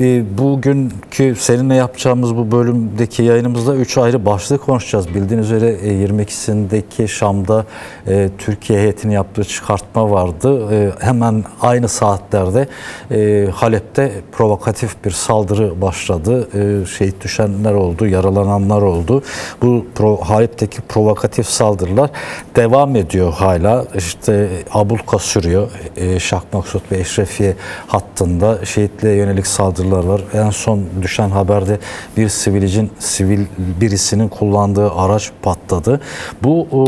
e, bugünkü seninle yapacağımız bu bölümdeki yayınımızda üç ayrı başlık konuşacağız. Bildiğiniz üzere e, 22'sindeki Şam'da e, Türkiye heyetinin yaptığı çıkartma vardı. E, hemen aynı saatlerde e, Halep'te provokatif bir saldırı başladı. E, şehit düşenler oldu, yaralananlar oldu. Bu Halep'teki provokatif saldırılar devam ediyor hala. İşte abluka sürüyor. E, Şah Maksut ve Eşrefiye hattında şehitliğe yönelik saldırılar var. En son düşen haberde bir sivilicin, sivil birisinin kullandığı araç patladı. Bu e,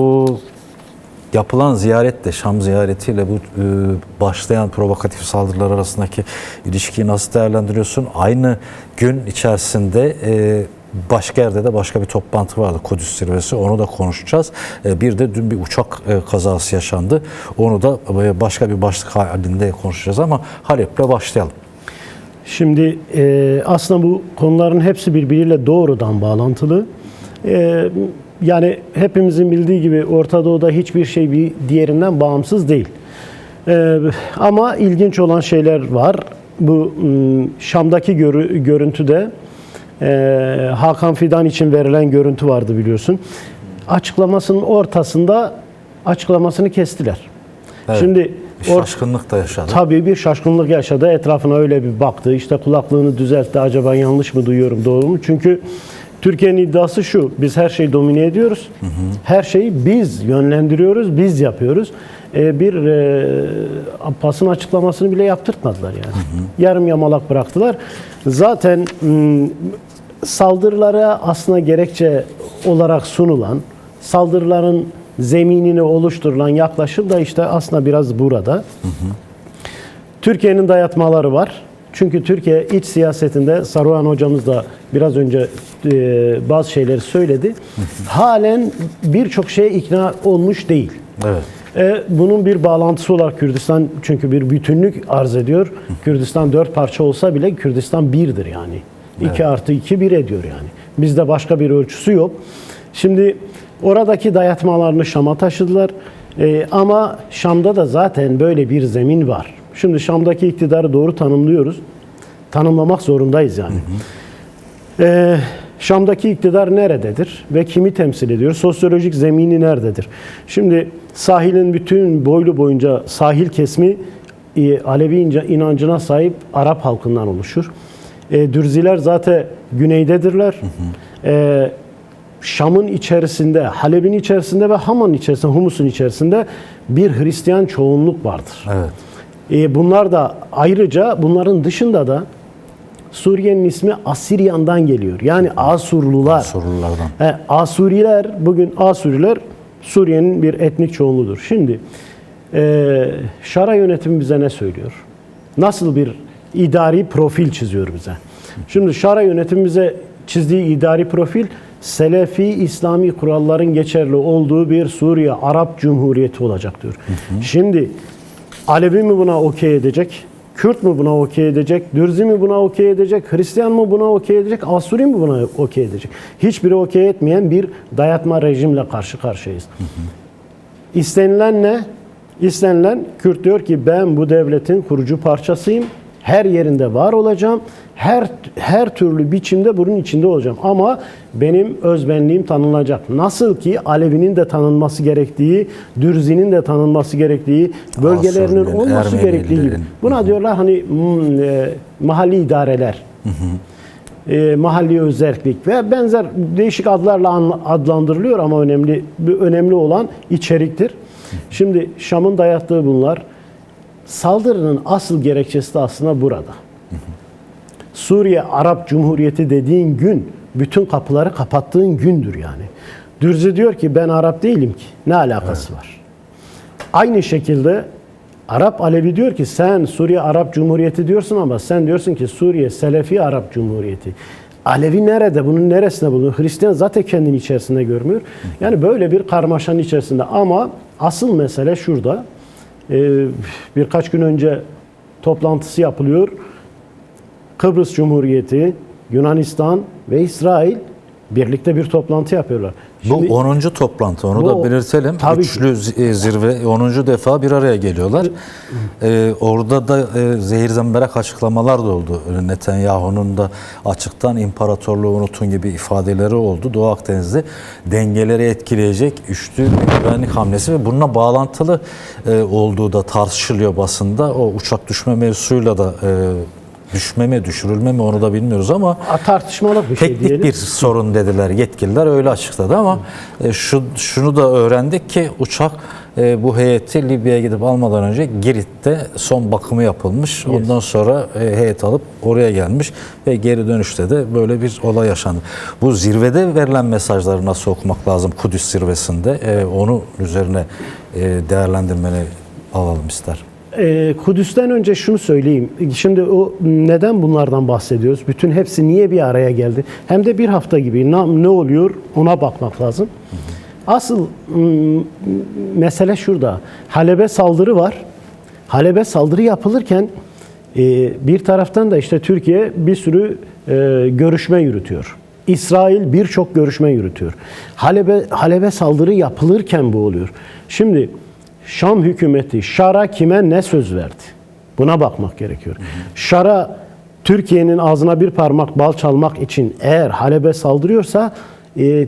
yapılan ziyaretle, Şam ziyaretiyle bu e, başlayan provokatif saldırılar arasındaki ilişkiyi nasıl değerlendiriyorsun? Aynı gün içerisinde e, başka yerde de başka bir toplantı vardı Kudüs zirvesi. Onu da konuşacağız. E, bir de dün bir uçak e, kazası yaşandı. Onu da e, başka bir başlık halinde konuşacağız ama Halep'le başlayalım. Şimdi e, aslında bu konuların hepsi birbiriyle doğrudan bağlantılı. E, yani hepimizin bildiği gibi Orta Doğu'da hiçbir şey bir diğerinden bağımsız değil. E, ama ilginç olan şeyler var. Bu Şam'daki görü, görüntüde e, Hakan Fidan için verilen görüntü vardı biliyorsun. Açıklamasının ortasında açıklamasını kestiler. Evet. Şimdi Bir şaşkınlık da yaşadı. Tabii bir şaşkınlık yaşadı. Etrafına öyle bir baktı. İşte kulaklığını düzeltti. Acaba yanlış mı duyuyorum, doğru mu? Çünkü Türkiye'nin iddiası şu. Biz her şeyi domine ediyoruz. Her şeyi biz yönlendiriyoruz, biz yapıyoruz. Ee, bir e, Abbas'ın açıklamasını bile yaptırtmadılar yani. Yarım yamalak bıraktılar. Zaten saldırılara aslında gerekçe olarak sunulan, saldırıların zeminini oluşturulan yaklaşım da işte aslında biraz burada. Türkiye'nin dayatmaları var. Çünkü Türkiye iç siyasetinde Saruhan hocamız da biraz önce e, bazı şeyleri söyledi. Halen birçok şeye ikna olmuş değil. Evet. E, bunun bir bağlantısı olarak Kürdistan çünkü bir bütünlük arz ediyor. Kürdistan dört parça olsa bile Kürdistan birdir yani. 2 artı 2 bir ediyor yani. Bizde başka bir ölçüsü yok. Şimdi oradaki dayatmalarını Şam'a taşıdılar. E, ama Şam'da da zaten böyle bir zemin var. Şimdi Şam'daki iktidarı doğru tanımlıyoruz. Tanımlamak zorundayız yani. Ee, Şam'daki iktidar nerededir ve kimi temsil ediyor? Sosyolojik zemini nerededir? Şimdi sahilin bütün boylu boyunca sahil kesimi e, Alevi inancına sahip Arap halkından oluşur. E, Dürziler zaten güneydedirler. E, Şam'ın içerisinde, Halep'in içerisinde ve Haman içerisinde, Humus'un içerisinde bir Hristiyan çoğunluk vardır. Evet. E, bunlar da ayrıca bunların dışında da Suriye'nin ismi Asiryan'dan geliyor. Yani Asurlular. Sorulardan. He, Asuriler, bugün Asuriler Suriye'nin bir etnik çoğunluğudur. Şimdi e, Şara yönetimi bize ne söylüyor? Nasıl bir idari profil çiziyor bize? Şimdi Şara yönetimi bize çizdiği idari profil Selefi İslami kuralların geçerli olduğu bir Suriye Arap Cumhuriyeti olacak diyor. Şimdi Alevi mi buna okey edecek? Kürt mü buna okey edecek? Dürzi mi buna okey edecek? Hristiyan mı buna okey edecek? Asuri mi buna okey edecek? Hiçbiri okey etmeyen bir dayatma rejimle karşı karşıyayız. İstenilen ne? İstenilen Kürt diyor ki ben bu devletin kurucu parçasıyım. Her yerinde var olacağım. Her her türlü biçimde bunun içinde olacağım. Ama benim özbenliğim tanınacak. Nasıl ki Alevi'nin de tanınması gerektiği, Dürzi'nin de tanınması gerektiği, bölgelerinin Asurilerin, olması gerektiği gibi. Ermenilerin. Buna diyorlar hani hmm, e, mahalli idareler. E, mahalli özellik ve benzer değişik adlarla adlandırılıyor ama önemli önemli olan içeriktir. Şimdi Şam'ın dayattığı bunlar saldırının asıl gerekçesi de aslında burada. Suriye Arap Cumhuriyeti dediğin gün bütün kapıları kapattığın gündür yani. Dürzi diyor ki ben Arap değilim ki. Ne alakası var? Aynı şekilde Arap Alevi diyor ki sen Suriye Arap Cumhuriyeti diyorsun ama sen diyorsun ki Suriye Selefi Arap Cumhuriyeti. Alevi nerede? Bunun neresinde bulunuyor? Hristiyan zaten kendini içerisinde görmüyor. Yani böyle bir karmaşanın içerisinde ama asıl mesele şurada. Ee, birkaç gün önce toplantısı yapılıyor. Kıbrıs Cumhuriyeti, Yunanistan ve İsrail birlikte bir toplantı yapıyorlar. Şimdi- Bu 10. toplantı onu Bu- da belirtelim. Tabii ki. Üçlü zi- e, zirve 10. defa bir araya geliyorlar. Ee, orada da e, zehir zemberek açıklamalar da oldu. Öyle Netanyahu'nun da açıktan imparatorluğu unutun gibi ifadeleri oldu. Doğu Akdeniz'de dengeleri etkileyecek üçlü güvenlik hamlesi ve bununla bağlantılı e, olduğu da tartışılıyor basında. O uçak düşme mevzusuyla da e, düşme mi düşürülme mi onu da bilmiyoruz ama A, tartışmalı bir şey Teknik diyelim. bir sorun dediler yetkililer öyle açıkladı ama e, şu şunu da öğrendik ki uçak e, bu heyeti Libya'ya gidip almadan önce Girit'te son bakımı yapılmış. Ondan sonra e, heyet alıp oraya gelmiş ve geri dönüşte de böyle bir olay yaşandı. Bu zirvede verilen mesajları nasıl okumak lazım Kudüs zirvesinde? E, onu üzerine e, değerlendirmeni alalım ister. Ee, Kudüs'ten önce şunu söyleyeyim. Şimdi o neden bunlardan bahsediyoruz? Bütün hepsi niye bir araya geldi? Hem de bir hafta gibi ne, oluyor ona bakmak lazım. Asıl mesele şurada. Halep'e saldırı var. Halep'e saldırı yapılırken e, bir taraftan da işte Türkiye bir sürü e, görüşme yürütüyor. İsrail birçok görüşme yürütüyor. Halep'e Halep'e saldırı yapılırken bu oluyor. Şimdi Şam hükümeti Şar'a kime ne söz verdi? Buna bakmak gerekiyor. Şar'a Türkiye'nin ağzına bir parmak bal çalmak için eğer Halep'e saldırıyorsa e,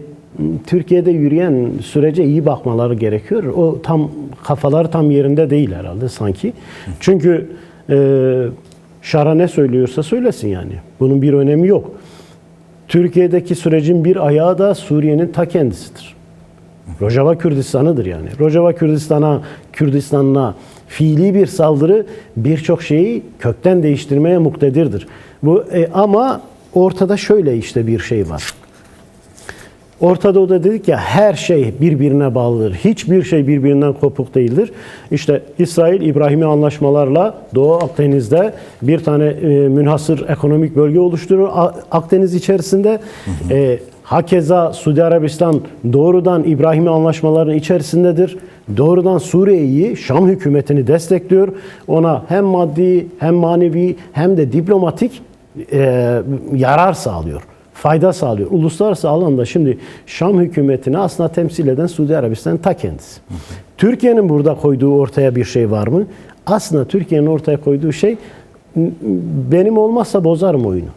Türkiye'de yürüyen sürece iyi bakmaları gerekiyor. O tam kafaları tam yerinde değil herhalde sanki. Çünkü e, Şar'a ne söylüyorsa söylesin yani. Bunun bir önemi yok. Türkiye'deki sürecin bir ayağı da Suriye'nin ta kendisidir. Rojava Kürdistan'ıdır yani. Rojava Kürdistan'a, Kürdistan'ına fiili bir saldırı birçok şeyi kökten değiştirmeye muktedirdir. Bu e, ama ortada şöyle işte bir şey var. Orta Doğu'da dedik ya her şey birbirine bağlıdır. Hiçbir şey birbirinden kopuk değildir. İşte İsrail İbrahimi anlaşmalarla Doğu Akdeniz'de bir tane e, münhasır ekonomik bölge oluşturur Akdeniz içerisinde. E, hakeza Suudi Arabistan doğrudan İbrahimi anlaşmalarının içerisindedir. Doğrudan Suriye'yi, Şam hükümetini destekliyor. Ona hem maddi hem manevi hem de diplomatik e, yarar sağlıyor fayda sağlıyor. Uluslararası alanda şimdi Şam hükümetini aslında temsil eden Suudi Arabistan ta kendisi. Türkiye'nin burada koyduğu ortaya bir şey var mı? Aslında Türkiye'nin ortaya koyduğu şey benim olmazsa bozarım oyunu.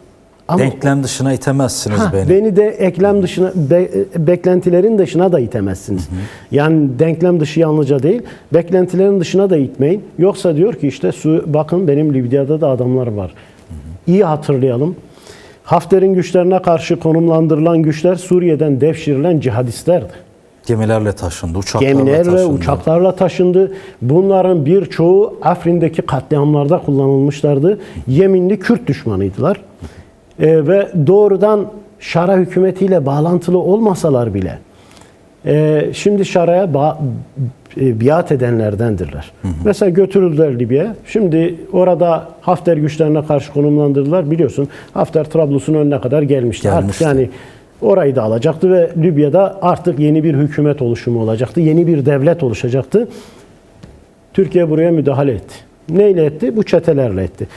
Ama Denklem dışına itemezsiniz Ha, beni. beni de eklem dışına be- beklentilerin dışına da itemezsiniz. Yani denklem dışı yalnızca değil, beklentilerin dışına da itmeyin. Yoksa diyor ki işte su bakın benim Libya'da da adamlar var. İyi hatırlayalım. Hafter'in güçlerine karşı konumlandırılan güçler Suriye'den devşirilen cihadistlerdi. Gemilerle taşındı, uçaklarla Gemiler ve taşındı. uçaklarla taşındı. Bunların birçoğu Afrin'deki katliamlarda kullanılmışlardı. Yeminli Kürt düşmanıydılar. Ee, ve doğrudan Şara hükümetiyle bağlantılı olmasalar bile e, şimdi Şara'ya ba- e, biat edenlerdendirler. Mesela götürüldüler Libya'ya. Şimdi orada Hafter güçlerine karşı konumlandırdılar. Biliyorsun Hafter Trablus'un önüne kadar gelmişti. Artık Gelmişti. yani orayı da alacaktı ve Libya'da artık yeni bir hükümet oluşumu olacaktı. Yeni bir devlet oluşacaktı. Türkiye buraya müdahale etti. Neyle etti? Bu çetelerle etti.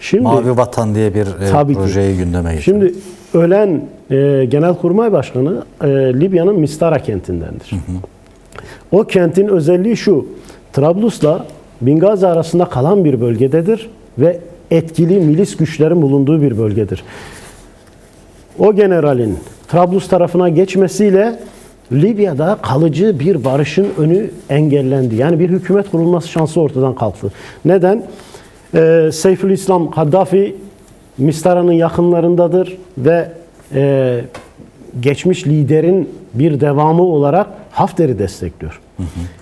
Şimdi Mavi Vatan diye bir e, Tabii ki. projeyi gündeme getirdi. Şimdi ölen e, Genelkurmay Başkanı e, Libya'nın Mistara kentindendir. O kentin özelliği şu. Trablus'la Bingazi arasında kalan bir bölgededir ve etkili milis güçlerin bulunduğu bir bölgedir. O generalin Trablus tarafına geçmesiyle Libya'da kalıcı bir barışın önü engellendi. Yani bir hükümet kurulması şansı ortadan kalktı. Neden? Ee, Seyfülislam Kaddafi Mistara'nın yakınlarındadır ve e, geçmiş liderin bir devamı olarak Hafter'i destekliyor.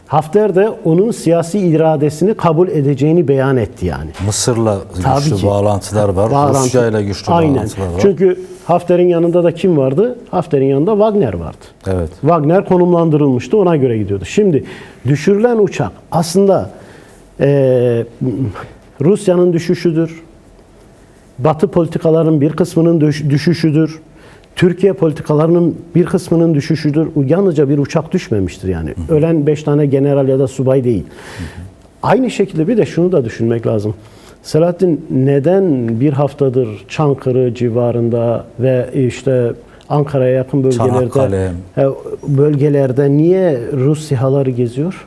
Hafter de onun siyasi iradesini kabul edeceğini beyan etti yani. Mısır'la Tabii güçlü ki. bağlantılar var. Bağlantı- Rusya ile güçlü Aynen. bağlantılar var. Çünkü Hafter'in yanında da kim vardı? Hafter'in yanında Wagner vardı. Evet. Wagner konumlandırılmıştı ona göre gidiyordu. Şimdi düşürülen uçak aslında eee, Rusya'nın düşüşüdür. Batı politikalarının bir kısmının düş- düşüşüdür. Türkiye politikalarının bir kısmının düşüşüdür. Yalnızca bir uçak düşmemiştir yani. Ölen beş tane general ya da subay değil. Aynı şekilde bir de şunu da düşünmek lazım. Selahattin neden bir haftadır Çankırı civarında ve işte Ankara'ya yakın bölgelerde Çanakkale. e, bölgelerde niye Rus SİHA'ları geziyor?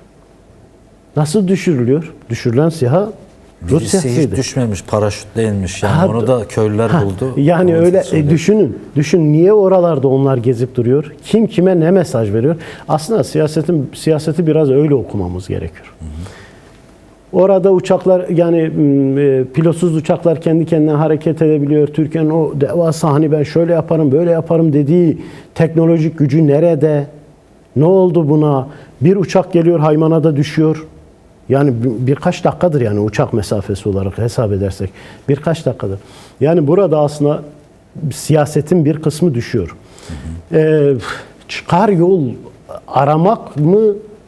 Nasıl düşürülüyor? Düşürülen SİHA Birisi hiç SİHA'sıydı. düşmemiş, paraşütle inmiş. Yani Ha, onu da köylüler Ha, buldu. Yani Onu öyle söyleyeyim. düşünün. Düşün niye oralarda onlar gezip duruyor? Kim kime ne mesaj veriyor? Aslında siyasetin siyaseti biraz öyle okumamız gerekiyor. Orada uçaklar yani e, pilotsuz uçaklar kendi kendine hareket edebiliyor. Türkiye'nin o devasa hani ben şöyle yaparım böyle yaparım dediği teknolojik gücü nerede? Ne oldu buna? Bir uçak geliyor Haymana'da düşüyor. Yani bir- birkaç dakikadır yani uçak mesafesi olarak hesap edersek. Birkaç dakikadır. Yani burada aslında siyasetin bir kısmı düşüyor. Ee, çıkar yol aramak mı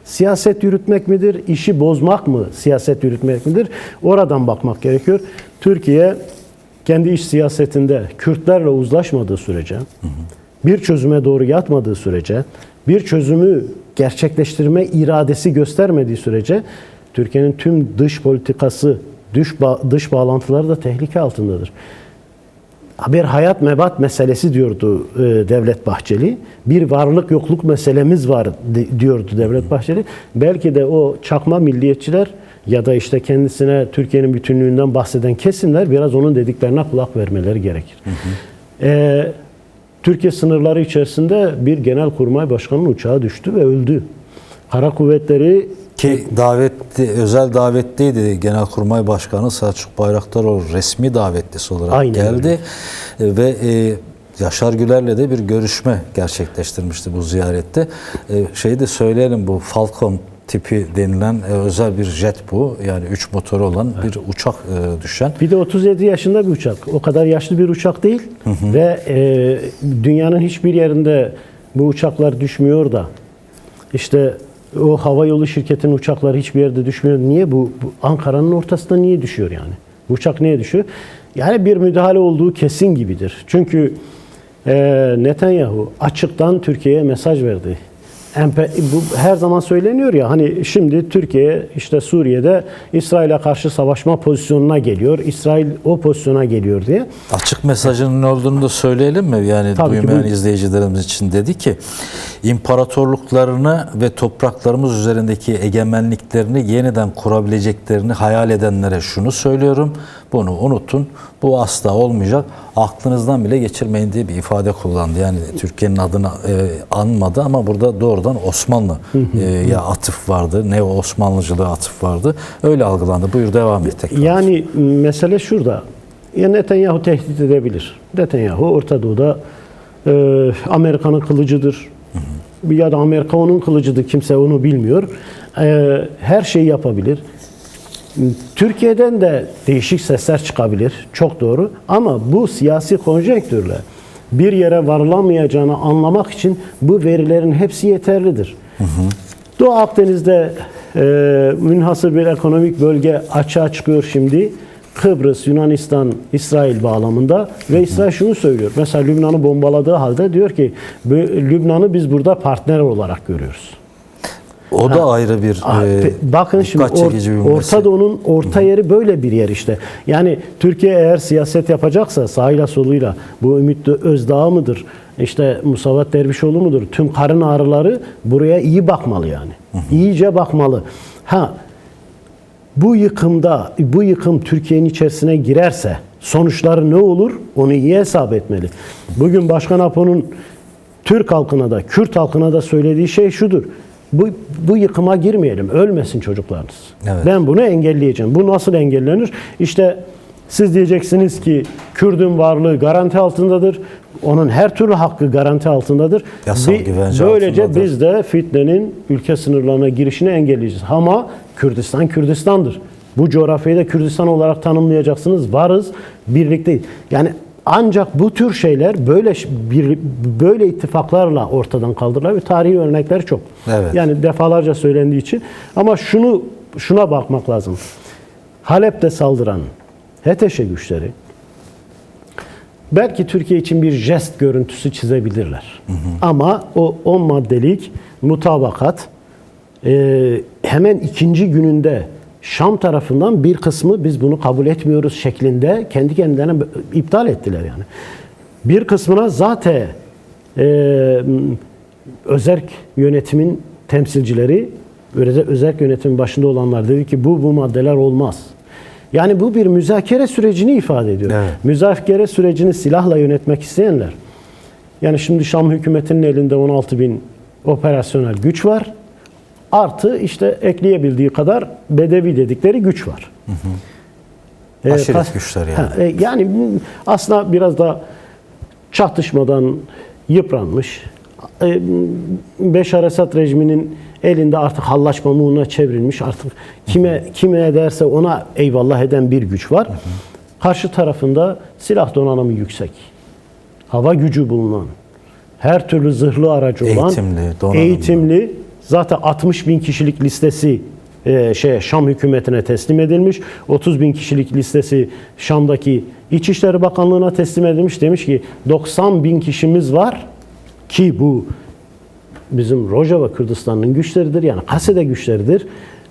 siyaset yürütmek midir? İşi bozmak mı siyaset yürütmek midir? Oradan bakmak gerekiyor. Türkiye kendi iç siyasetinde Kürtlerle uzlaşmadığı sürece, bir çözüme doğru yatmadığı sürece, bir çözümü gerçekleştirme iradesi göstermediği sürece Türkiye'nin tüm dış politikası, dış, ba- dış bağlantıları da tehlike altındadır. Bir hayat mebat meselesi diyordu e, Devlet Bahçeli. Bir varlık yokluk meselemiz var di- diyordu Devlet Bahçeli. Belki de o çakma milliyetçiler ya da işte kendisine Türkiye'nin bütünlüğünden bahseden kesimler biraz onun dediklerine kulak vermeleri gerekir. E, Türkiye sınırları içerisinde bir genelkurmay başkanının uçağı düştü ve öldü. Kara kuvvetleri Ki davetli, özel davetliydi Genelkurmay Başkanı Selçuk Bayraktaroğlu resmi davetlisi olarak Aynen geldi. E, Ve e, Yaşar Güler'le de bir görüşme gerçekleştirmişti bu ziyarette. E, şeyi de söyleyelim bu Falcon tipi denilen e, özel bir jet bu. Yani üç motoru olan bir uçak e, düşen. Bir de 37 yaşında bir uçak. O kadar yaşlı bir uçak değil. Ve e, dünyanın hiçbir yerinde bu uçaklar düşmüyor da işte o hava yolu şirketinin uçakları hiçbir yerde düşmüyor. Niye bu, bu Ankara'nın ortasında niye düşüyor yani? Bu uçak niye düşüyor? Yani bir müdahale olduğu kesin gibidir. Çünkü e, Netanyahu açıktan Türkiye'ye mesaj verdi. Bu her zaman söyleniyor ya hani şimdi Türkiye işte Suriye'de İsrail'e karşı savaşma pozisyonuna geliyor. İsrail o pozisyona geliyor diye. Açık mesajının ne olduğunu da söyleyelim mi? Yani Tabii ki, duymayan buyurun. izleyicilerimiz için dedi ki imparatorluklarını ve topraklarımız üzerindeki egemenliklerini yeniden kurabileceklerini hayal edenlere şunu söylüyorum. Bunu unutun. Bu asla olmayacak. Aklınızdan bile geçirmeyin diye bir ifade kullandı. Yani Türkiye'nin adını e, anmadı ama burada doğrudan Osmanlı e, ya atıf vardı. Ne Osmanlıcılığı atıf vardı. Öyle algılandı. Buyur devam et tekrar. Yani mesele şurada. Ya Netanyahu tehdit edebilir. Netanyahu Orta Doğu'da e, Amerika'nın kılıcıdır. Ya da Amerika onun kılıcıdır. Kimse onu bilmiyor. E, her şeyi yapabilir. Türkiye'den de değişik sesler çıkabilir. Çok doğru. Ama bu siyasi konjonktürle bir yere varılamayacağını anlamak için bu verilerin hepsi yeterlidir. Doğu Akdeniz'de e, münhasır bir ekonomik bölge açığa çıkıyor şimdi. Kıbrıs, Yunanistan, İsrail bağlamında ve İsrail şunu söylüyor. Mesela Lübnan'ı bombaladığı halde diyor ki "Bu- Lübnan'ı biz burada partner olarak görüyoruz. O da ayrı bir Aa, e, Bakın şimdi or- bir Orta. Doğu'nun orta yeri böyle bir yer işte. Yani Türkiye eğer siyaset yapacaksa sağıyla soluyla bu Ümit Özdağ mıdır? İşte Musavat Dervişoğlu mudur? Tüm karın ağrıları buraya iyi bakmalı yani. İyice bakmalı. Ha bu yıkımda bu yıkım Türkiye'nin içerisine girerse sonuçları ne olur? Onu iyi hesap etmeli. Bugün Başkan Apo'nun Türk halkına da Kürt halkına da söylediği şey şudur. Bu, bu yıkıma girmeyelim. Ölmesin çocuklarınız. Evet. Ben bunu engelleyeceğim. Bu nasıl engellenir? İşte siz diyeceksiniz ki Kürdün varlığı garanti altındadır. Onun her türlü hakkı garanti altındadır. Yasal Bir- güvence Böylece altındadır. biz de fitnenin ülke sınırlarına girişini engelleyeceğiz. Ama Kürdistan Kürdistan'dır. Bu coğrafyayı da Kürdistan olarak tanımlayacaksınız. Varız, birlikteyiz. Yani ancak bu tür şeyler böyle bir böyle ittifaklarla ortadan kaldırılır ve tarihi örnekler çok. Evet. Yani defalarca söylendiği için ama şunu şuna bakmak lazım. Halep'te saldıran HTŞ güçleri belki Türkiye için bir jest görüntüsü çizebilirler. Ama o 10 maddelik mutabakat e, hemen ikinci gününde Şam tarafından bir kısmı biz bunu kabul etmiyoruz şeklinde kendi kendilerine iptal ettiler yani. Bir kısmına zaten e, özerk yönetimin temsilcileri, öze- özerk yönetimin başında olanlar dedi ki bu bu maddeler olmaz. Yani bu bir müzakere sürecini ifade ediyor. Evet. Müzakere sürecini silahla yönetmek isteyenler. Yani şimdi Şam hükümetinin elinde 16 bin operasyonel güç var. Artı işte ekleyebildiği kadar Bedevi dedikleri güç var. Ee, Aşiret kas- güçler yani. Ha, e, yani bu aslında biraz da çatışmadan yıpranmış. E, Beşar Esad rejiminin elinde artık hallaç pamuğuna çevrilmiş. Artık kime kime ederse ona eyvallah eden bir güç var. Karşı tarafında silah donanımı yüksek. Hava gücü bulunan, her türlü zırhlı aracı olan, Eğitimli, donanımlı. eğitimli, zaten 60 bin kişilik listesi e, şey Şam hükümetine teslim edilmiş. 30 bin kişilik listesi Şam'daki İçişleri Bakanlığı'na teslim edilmiş. Demiş ki 90 bin kişimiz var ki bu bizim Rojava Kürdistan'ın güçleridir. Yani Kasede güçleridir.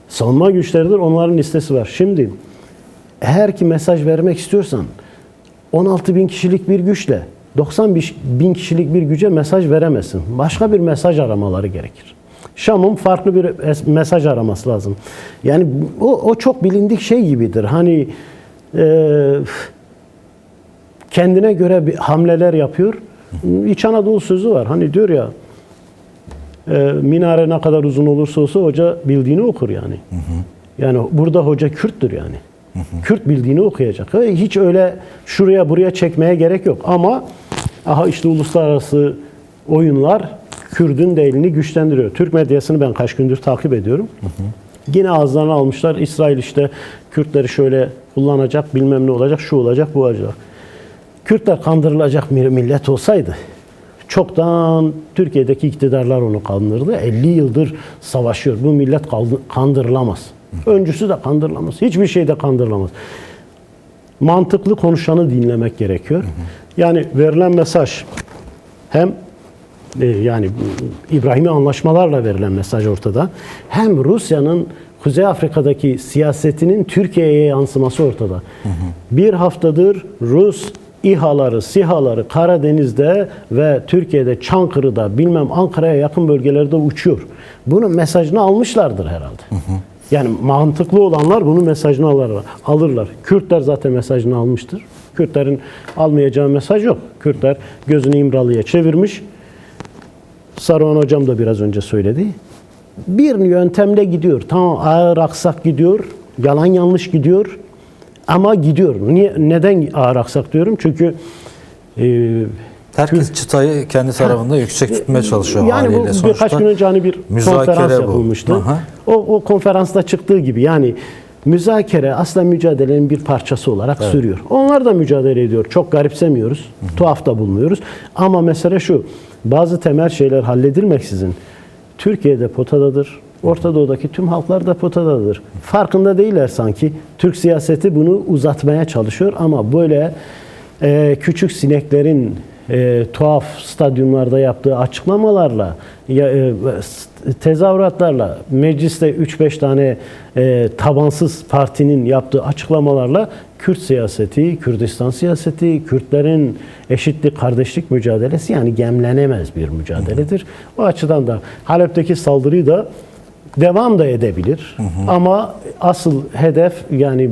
Savunma güçleridir. Onların listesi var. Şimdi eğer ki mesaj vermek istiyorsan 16 bin kişilik bir güçle 90 bin kişilik bir güce mesaj veremezsin. Başka bir mesaj aramaları gerekir. Şam'ın farklı bir es- mesaj araması lazım. Yani o, o çok bilindik şey gibidir. Hani e, kendine göre bir hamleler yapıyor. İç Anadolu sözü var. Hani diyor ya e, minare ne kadar uzun olursa olsa hoca bildiğini okur yani. Yani burada hoca Kürttür yani. Kürt bildiğini okuyacak. E, Hiç öyle şuraya buraya çekmeye gerek yok. Ama aha işte uluslararası oyunlar Kürdün de elini güçlendiriyor. Türk medyasını ben kaç gündür takip ediyorum. Yine ağızlarına almışlar. İsrail işte Kürtleri şöyle kullanacak, bilmem ne olacak, şu olacak, bu olacak. Kürtler kandırılacak bir millet olsaydı çoktan Türkiye'deki iktidarlar onu kandırdı. 50 yıldır savaşıyor. Bu millet kandırılamaz. Öncüsü de kandırılamaz. Hiçbir şeyde kandırılamaz. Mantıklı konuşanı dinlemek gerekiyor. Yani verilen mesaj hem yani İbrahim'i anlaşmalarla verilen mesaj ortada. Hem Rusya'nın Kuzey Afrika'daki siyasetinin Türkiye'ye yansıması ortada. Bir haftadır Rus İHA'ları, SİHA'ları Karadeniz'de ve Türkiye'de Çankırı'da bilmem Ankara'ya yakın bölgelerde uçuyor. Bunun mesajını almışlardır herhalde. Yani mantıklı olanlar bunun mesajını alırlar. alırlar. Kürtler zaten mesajını almıştır. Kürtlerin almayacağı mesaj yok. Kürtler gözünü İmralı'ya çevirmiş. Saruhan hocam da biraz önce söyledi. Bir yöntemle gidiyor. Tamam ağır aksak gidiyor. Yalan yanlış gidiyor. Ama gidiyor. Niye, neden ağır aksak diyorum? Çünkü e, Herkes çıtayı kendi tarafında yüksek tutmaya çalışıyor yani bu haliyle. birkaç gün önce hani bir konferans bu. yapılmıştı. Aha. O, o konferansta çıktığı gibi yani müzakere aslında mücadelenin bir parçası olarak sürüyor. Onlar da mücadele ediyor. Çok garipsemiyoruz. Tuhaf da bulmuyoruz. Ama mesele şu. Bazı temel şeyler halledilmeksizin Türkiye'de potadadır. Orta Doğu'daki tüm halklar da potadadır. Farkında değiller sanki. Türk siyaseti bunu uzatmaya çalışıyor ama böyle e, küçük sineklerin e, tuhaf stadyumlarda yaptığı açıklamalarla, ya, e, tezahüratlarla, mecliste 3-5 tane e, tabansız partinin yaptığı açıklamalarla Kürt siyaseti, Kürdistan siyaseti, Kürtlerin eşitlik, kardeşlik mücadelesi yani gemlenemez bir mücadeledir. O açıdan da Halep'teki saldırıyı da devam da edebilir. Ama asıl hedef yani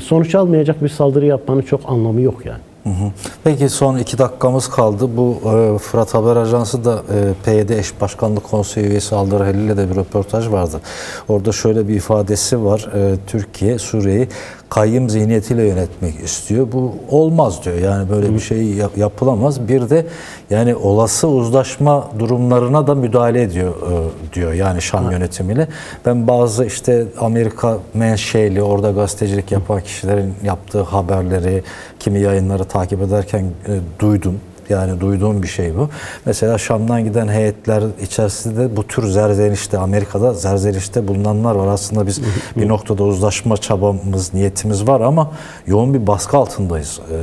sonuç almayacak bir saldırı yapmanın çok anlamı yok yani. Hı hı. Peki son iki dakikamız kaldı. Bu e, Fırat Haber Ajansı da e, PYD Eş Başkanlık Konseyi üyesi Aldır Halil ile de bir röportaj vardı. Orada şöyle bir ifadesi var. E, Türkiye Suriye'yi kayyım zihniyetiyle yönetmek istiyor. Bu olmaz diyor. Yani böyle bir şey yap- yapılamaz. Bir de yani olası uzlaşma durumlarına da müdahale ediyor e, diyor. Yani Şam yönetimiyle. Ben bazı işte Amerika menşeli orada gazetecilik yapan kişilerin yaptığı haberleri, kimi yayınları takip ederken e, duydum. Yani duyduğum bir şey bu. Mesela Şam'dan giden heyetler içerisinde bu tür zerzenişte, Amerika'da zerzenişte bulunanlar var. Aslında biz bir noktada uzlaşma çabamız, niyetimiz var ama yoğun bir baskı altındayız. E,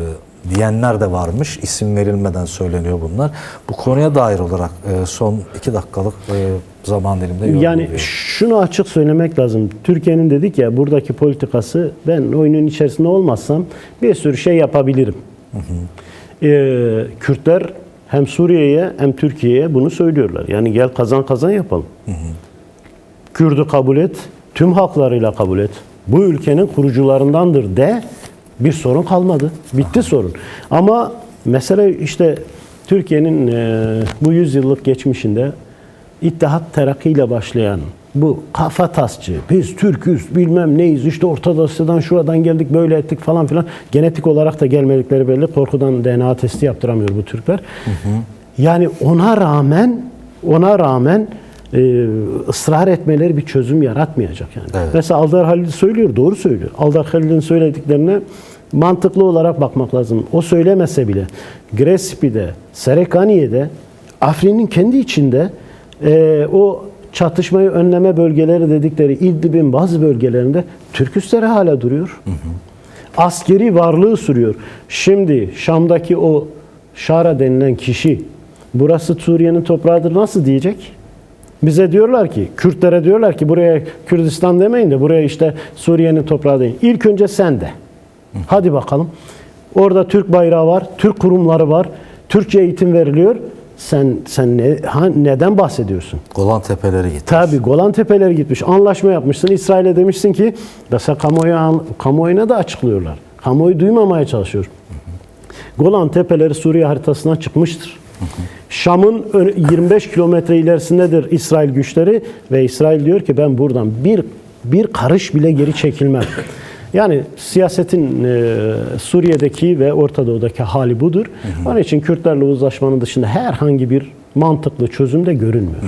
diyenler de varmış. İsim verilmeden söyleniyor bunlar. Bu konuya dair olarak e, son iki dakikalık e, zaman diliminde yorum Yani şunu açık söylemek lazım. Türkiye'nin dedik ya buradaki politikası ben oyunun içerisinde olmazsam bir sürü şey yapabilirim. Ee, Kürtler hem Suriye'ye hem Türkiye'ye bunu söylüyorlar. Yani gel kazan kazan yapalım. Kürdü kabul et, tüm haklarıyla kabul et. Bu ülkenin kurucularındandır de bir sorun kalmadı. Bitti sorun. Ama mesele işte Türkiye'nin e, bu yüzyıllık geçmişinde İttihat Terakki ile başlayan bu kafa tasçı, biz Türk'üz, bilmem neyiz, işte Orta Asya'dan şuradan geldik, böyle ettik falan filan. Genetik olarak da gelmedikleri belli. Korkudan DNA testi yaptıramıyor bu Türkler. Yani ona rağmen, ona rağmen e, ısrar etmeleri bir çözüm yaratmayacak yani. Evet. Mesela Aldar Halil söylüyor, doğru söylüyor. Aldar Halil'in söylediklerine mantıklı olarak bakmak lazım. O söylemese bile Grespi'de, Serekaniye'de, Afrin'in kendi içinde e, o çatışmayı önleme bölgeleri dedikleri İdlib'in bazı bölgelerinde Türk üsleri hala duruyor. Askeri varlığı sürüyor. Şimdi Şam'daki o Şara denilen kişi burası Suriye'nin toprağıdır nasıl diyecek? Bize diyorlar ki, Kürtlere diyorlar ki buraya Kürdistan demeyin de buraya işte Suriye'nin toprağı deyin. İlk önce sen de. Hadi bakalım. Orada Türk bayrağı var, Türk kurumları var, Türkçe eğitim veriliyor. Sen sen ne, ha, neden bahsediyorsun? Golan Tepeleri gitti. Tabii Golan Tepeleri gitmiş. Anlaşma yapmışsın. İsrail'e demişsin ki mesela kamuoyu, kamuoyuna da açıklıyorlar. Kamuoyu duymamaya çalışıyor. Golan Tepeleri Suriye haritasına çıkmıştır. Şam'ın ön- 25 kilometre ilerisindedir İsrail güçleri ve İsrail diyor ki ben buradan bir bir karış bile geri çekilmem. Yani siyasetin e, Suriye'deki ve Orta Doğu'daki hali budur. Onun için Kürtlerle uzlaşmanın dışında herhangi bir mantıklı çözüm de görünmüyor.